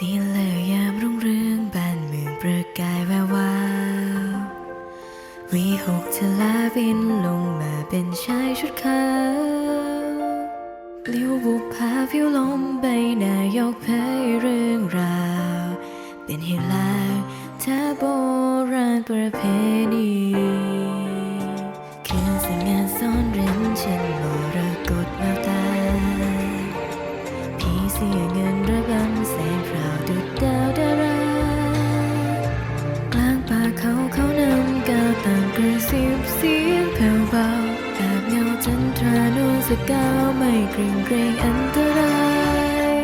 是泪。 ที่หกจะลาบินลงมาเป็นชายชุดขาวเลี้ยวบุกพาผิวลมใบหน้ายกเผยเรื่องราว เป็นเหตุลางถ้าโบราณประเพณีานูสก้าวไม่เกรงเกรงอันตราย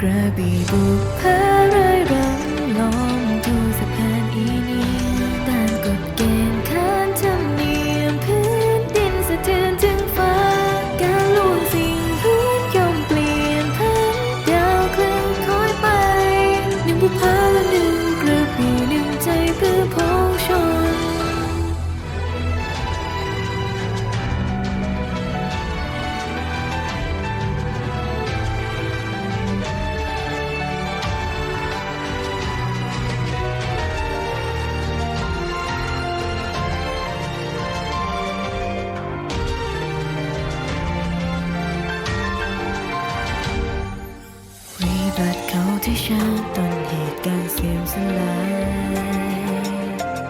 กระบี่บุกเพ ที่ชาต้นเหตุการเสื่อมสลาย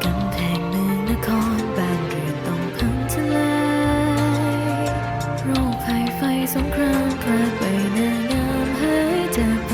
กำแพงเมืองนครบ้านเรือนต้องพังทลายโรคภัยไฟสงครามพระใบหน้างามหายจากไป